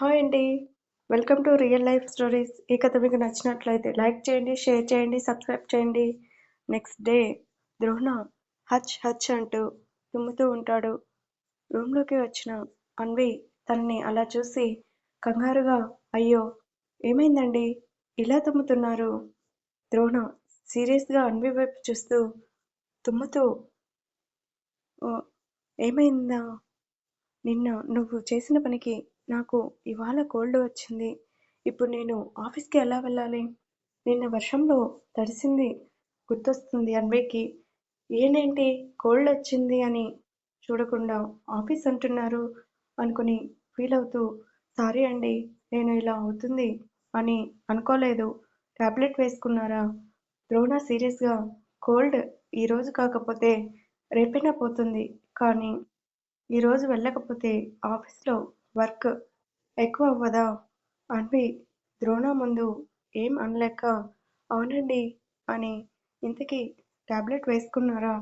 Hi అండి. Welcome to real life stories. ఈ కథ మీకు నచ్చినట్లయితే లైక్ చేయండి, షేర్ చేయండి, సబ్స్క్రైబ్ చేయండి. నెక్స్ట్ డే ద్రోణ హచ్ హచ్ అంటూ తుమ్ముతూ ఉంటాడు. రూమ్లోకి వచ్చిన అన్వి తనని అలా చూసి కంగారుగా అయ్యో ఏమైందండి ఇలా తుమ్ముతున్నారు? ద్రోణ సీరియస్గా అన్వి వైపు చూస్తూ తుమ్ముతూ ఏమైందా నిన్న నువ్వు చేసిన పనికి నాకు ఇవాళ కోల్డ్ వచ్చింది. ఇప్పుడు నేను ఆఫీస్కి ఎలా వెళ్ళాలి? నిన్న వర్షంలో తడిసింది గుర్తొస్తుంది అన్వేకి ఏంటేంటి కోల్డ్ వచ్చింది అని చూడకుండా ఆఫీస్ అంటున్నారు అనుకుని ఫీల్ అవుతూ సారీ అండి నేను ఇలా అవుతుంది అని అనుకోలేదు. టాబ్లెట్ వేసుకున్నారా? ద్రోణ సీరియస్గా కోల్డ్ ఈరోజు కాకపోతే రేపైనా పోతుంది కానీ ఈరోజు వెళ్ళకపోతే ఆఫీస్లో వర్క్ ఎక్కువ అవ్వదా? అని ద్రోణ ముందు ఏం అనలేక అవునండి అని ఇంతకీ టాబ్లెట్ వేసుకున్నారా?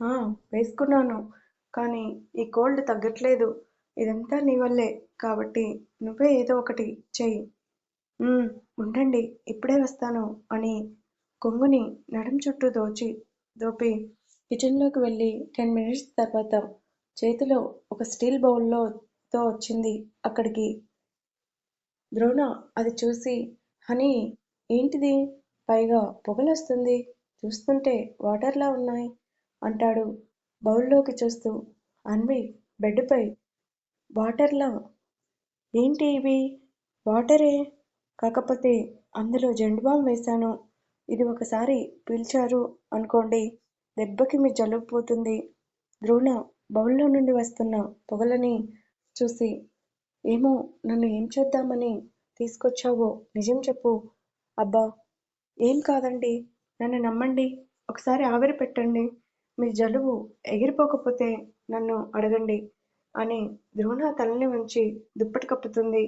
ఆ వేసుకున్నాను కానీ ఈ కోల్డ్ తగ్గట్లేదు. ఇదంతా నీ వల్లే కాబట్టి నువ్వే ఏదో ఒకటి చెయ్యి. ఉండండి ఇప్పుడే వస్తాను అని కొంగుని నడుం చుట్టూ దోచి దోపి కిచెన్లోకి వెళ్ళి టెన్ మినిట్స్ తర్వాత చేతిలో ఒక స్టీల్ బౌల్లో తో వచ్చింది అక్కడికి. ద్రోణ అది చూసి హనీ ఏంటిది పైగా పొగలొస్తుంది చూస్తుంటే వాటర్లా ఉన్నాయి అంటాడు బౌల్లోకి చూస్తూ. అన్వి బెడ్పై వాటర్లా ఏంటి ఇవి? వాటరే కాకపోతే అందులో జెండుబాం వేశాను. ఇది ఒకసారి పీల్చారు అనుకోండి దెబ్బకి మీ జలుబు పోతుంది. ద్రోణ బౌల్లో నుండి వస్తున్న పొగలని చూసి ఏమో నన్ను ఏం చేద్దామని తీసుకొచ్చావో నిజం చెప్పు. అబ్బా ఏం కాదండి నన్ను నమ్మండి ఒకసారి ఆవిరి పెట్టండి. మీ జలుబు ఎగిరిపోకపోతే నన్ను అడగండి అని ద్రోణ తలని ఉంచి దుప్పటి కప్పుతుంది.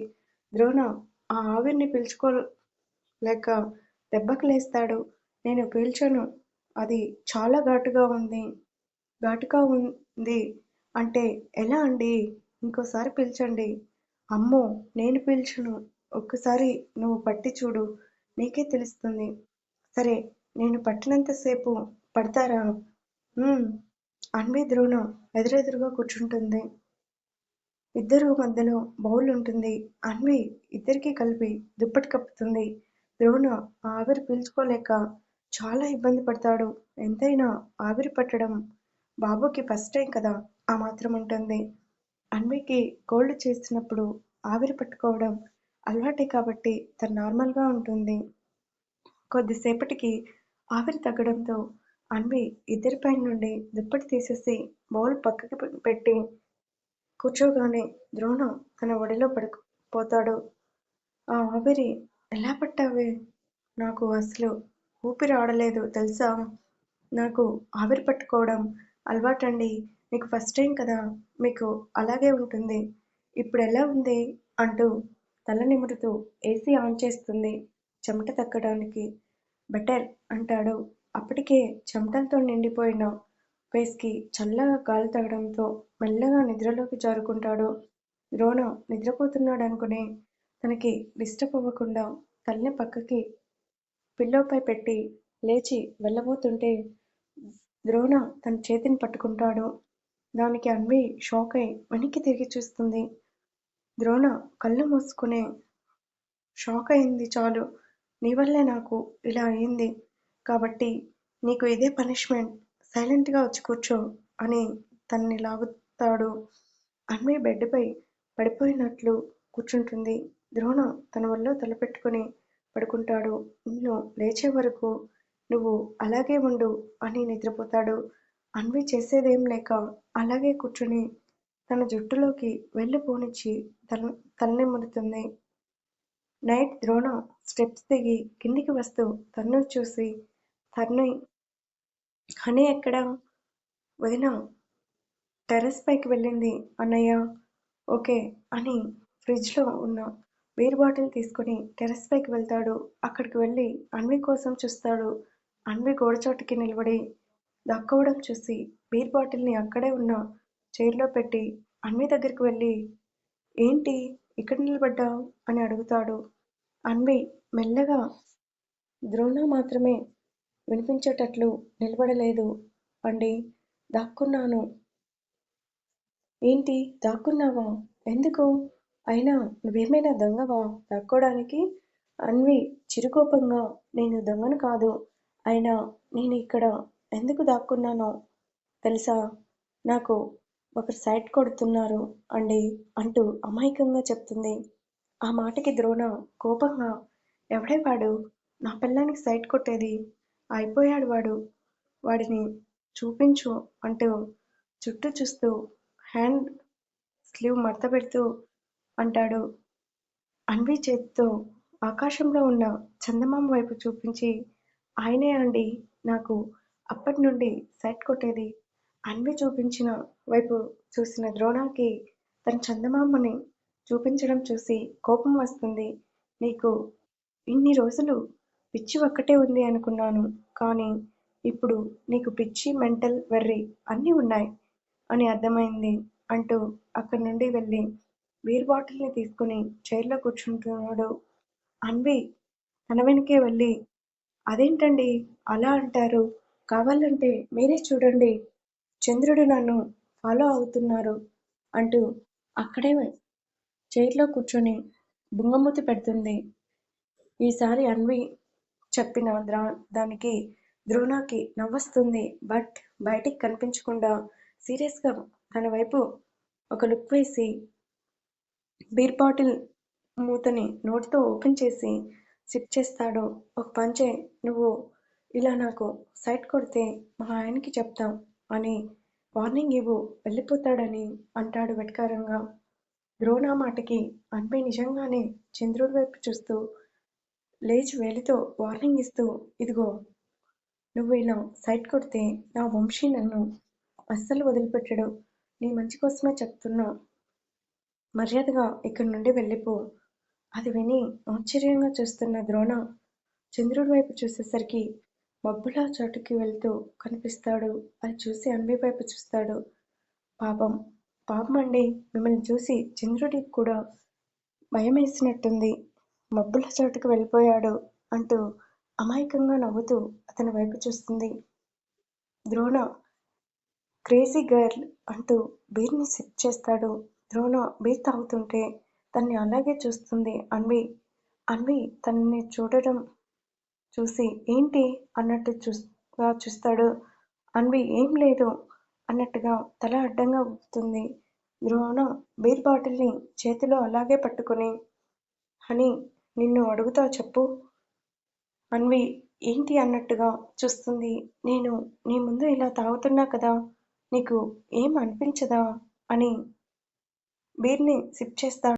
ద్రోణ ఆ ఆవిరిని పీల్చుకోలేక దెబ్బకి లేస్తాడు. నేను పీల్చను అది చాలా ఘాటుగా ఉంది. ఘాటుగా ఉంది అంటే ఎలా అండి? ఇంకోసారి పిలిచండి అమ్మో నేను పిలిచును ఒక్కసారి నువ్వు పట్టి చూడు నీకే తెలుస్తుంది. సరే నేను పట్టినంతసేపు పడతారా? అన్వి ద్రోణం ఎదురెదురుగా కూర్చుంటుంది. ఇద్దరు మధ్యలో బౌల్ ఉంటుంది. అన్వి ఇద్దరికి కలిపి దుప్పటి కప్పుతుంది. ద్రోణ ఆ ఆవిరి పీల్చుకోలేక చాలా ఇబ్బంది పడతాడు. ఎంతైనా ఆవిరి పట్టడం బాబుకి ఫస్ట్ టైం కదా ఆ మాత్రం ఉంటుంది. అన్వికి కోల్డ్ చేసినప్పుడు ఆవిరి పట్టుకోవడం అలవాటే కాబట్టి తను నార్మల్గా ఉంటుంది. కొద్దిసేపటికి ఆవిరి తగ్గడంతో అన్వి ఇద్దరి పైన నుండి దుప్పటి తీసేసి బౌల్ పక్కకి పెట్టి కూర్చోగానే ద్రోణ తన ఒడిలో పడుకుపోతాడు ఆ ఆవిరి ఎలా పట్టావే? నాకు అసలు ఊపిరి ఆడలేదు తెలుసా? నాకు ఆవిరి పట్టుకోవడం అలవాటండి మీకు ఫస్ట్ టైం కదా మీకు అలాగే ఉంటుంది. ఇప్పుడు ఎలా ఉంది? అంటూ తల నిమురుతూ ఏసీ ఆన్ చేస్తుంది చెమట తగ్గడానికి. బెటర్ అంటాడు. అప్పటికే చెమటలతో నిండిపోయిన ఫేస్కి చల్లగా గాలి తగ్గడంతో మెల్లగా నిద్రలోకి జారుకుంటాడు. ద్రోణ నిద్రపోతున్నాడు అనుకుని తనకి డిస్టర్బ్ అవ్వకుండా తల్లిని పక్కకి పిల్లోపై పెట్టి లేచి వెళ్ళబోతుంటే ద్రోణ తన చేతిని పట్టుకుంటాడు. దానికి అన్వి షాక్ అయి వెనక్కి తిరిగి చూస్తుంది. ద్రోణ కళ్ళు మూసుకునే షాక్ అయింది చాలు. నీ వల్లే నాకు ఇలా అయింది కాబట్టి నీకు ఇదే పనిష్మెంట్ సైలెంట్గా వచ్చి కూర్చో అని తన్ని లాగుతాడు. అన్వి బెడ్పై పడిపోయినట్లు కూర్చుంటుంది. ద్రోణ తన వల్ల తలపెట్టుకుని పడుకుంటాడు. నేను లేచే వరకు నువ్వు అలాగే ఉండు అని నిద్రపోతాడు. అన్వి చేసేదేం లేక అలాగే కూర్చుని తన జుట్టులోకి వెళ్ళి పోనిచ్చి తల తలనిమురుతుంది. నైట్ ద్రోణ స్టెప్స్ దిగి కిందికి వస్తూ తన్ను చూసి తన్ను హనీ ఎక్కడ? వదిన టెర్రస్ పైకి వెళ్ళింది అన్నయ్య. ఓకే అని ఫ్రిడ్జ్లో ఉన్న బీర్ బాటిల్ తీసుకుని టెర్రస్ పైకి వెళ్తాడు. అక్కడికి వెళ్ళి అన్వి కోసం చూస్తాడు. అన్వి గోడచోటికి నిలబడి దాక్కోవడం చూసి బీర్ బాటిల్ని అక్కడే ఉన్న చైర్లో పెట్టి అన్వి దగ్గరికి వెళ్ళి ఏంటి ఇక్కడ నిలబడ్డావు? అని అడుగుతాడు. అన్వి మెల్లగా ద్రోణ మాత్రమే వినిపించేటట్లు నిలబడలేదు. అండి దాక్కున్నాను. ఏంటి దాక్కున్నావా? ఎందుకు? అయినా నువ్వేమైనా దొంగవా దాక్కోడానికి అన్వి చిరుకోపంగా నేను దొంగను కాదు. అయినా నేను ఇక్కడ ఎందుకు దాక్కున్నానో తెలుసా? నాకు ఒకరు సైట్ కొడుతున్నారు అండి అంటూ అమాయకంగా చెప్తుంది. ఆ మాటకి ద్రోణ కోపంగా ఎవడే వాడు? నా పిల్లానికి సైట్ కొట్టేది? అయిపోయాడు వాడు. వాడిని చూపించు అంటూ చుట్టూ చూస్తూ హ్యాండ్ స్లీవ్ మడత పెడుతూ అంటాడు. అన్వి చేతితో ఆకాశంలో ఉన్న చందమామ వైపు చూపించి ఆయనే అండి నాకు అప్పటి నుండి సైట్ కొట్టేది. అన్వి చూపించిన వైపు చూసిన ద్రోణాకి తన చందమామని చూపించడం చూసి కోపం వస్తుంది. నీకు ఇన్ని రోజులు పిచ్చి ఒక్కటే ఉంది అనుకున్నాను. కానీ ఇప్పుడు నీకు పిచ్చి మెంటల్ వెర్రి అన్నీ ఉన్నాయి అని అర్థమైంది అంటూ అక్కడి నుండి వెళ్ళి బీర్ బాటిల్ని తీసుకుని చైర్లో కూర్చుంటున్నాడు. అన్వి తన వెనకే వెళ్ళి అదేంటండి అలా అంటారు? కావాలంటే మీరే చూడండి. చంద్రుడు నన్ను ఫాలో అవుతున్నారు అంటూ అక్కడే చైర్లో కూర్చొని బుంగమూతి పెడుతుంది. ఈసారి అన్వి చెప్పిన దానికి ద్రోణాకి నవ్వొస్తుంది. బట్ బయటికి కనిపించకుండా సీరియస్గా తన వైపు ఒక లుక్ వేసి బీర్ బాటిల్ మూతని నోటితో ఓపెన్ చేసి సిప్ చేస్తాడు. ఒక పంచే నువ్వు ఇలా నాకు సైట్ కొడితే మా ఆయనకి చెప్తాం అని వార్నింగ్ ఇవ్వు వెళ్ళిపోతాడని అంటాడు వెటకారంగా. ద్రోణ మాటకి అన్వి నిజంగానే చంద్రుడి వైపు చూస్తూ లేచి వేలితో వార్నింగ్ ఇస్తూ ఇదిగో నువ్వు ఇలా సైట్ కొడితే నా వంశీ నన్ను అస్సలు వదిలిపెట్టడు. నీ మంచి కోసమే చెప్తున్నా. మర్యాదగా ఇక్కడి నుండి వెళ్ళిపో. అది విని ఆశ్చర్యంగా చూస్తున్న ద్రోణ చంద్రుడి వైపు చూసేసరికి మబ్బులా చోటుకి వెళ్తూ కనిపిస్తాడు. అది చూసి అంబి వైపు చూస్తాడు. పాపం పాపం అండి. మిమ్మల్ని చూసి చంద్రుడికి కూడా భయం వేసినట్టుంది మబ్బుల చోటుకు వెళ్ళిపోయాడు అంటూ అమాయకంగా నవ్వుతూ అతని వైపు చూస్తుంది. ద్రోణ క్రేజీ గర్ల్ అంటూ బీర్ని సిప్ చేస్తాడు. ద్రోణ బీర్ తాగుతుంటే తన్ని అలాగే చూస్తుంది అన్వి అన్వి తనని చూడడం చూసి ఏంటి అన్నట్టు చూస్తా చూస్తాడు. అన్వి ఏం లేదు అన్నట్టుగా తల అడ్డంగా ఊపుతుంది. ద్రోణ బీర్ బాటిల్ని చేతిలో అలాగే పట్టుకుని హనీ నిన్ను అడుగుతా చెప్పు. అన్వి ఏంటి అన్నట్టుగా చూస్తుంది. నేను నీ ముందు ఇలా తాగుతున్నా కదా నీకు ఏం అనిపించదా? అని బీర్ని సిప్ చేస్తాడు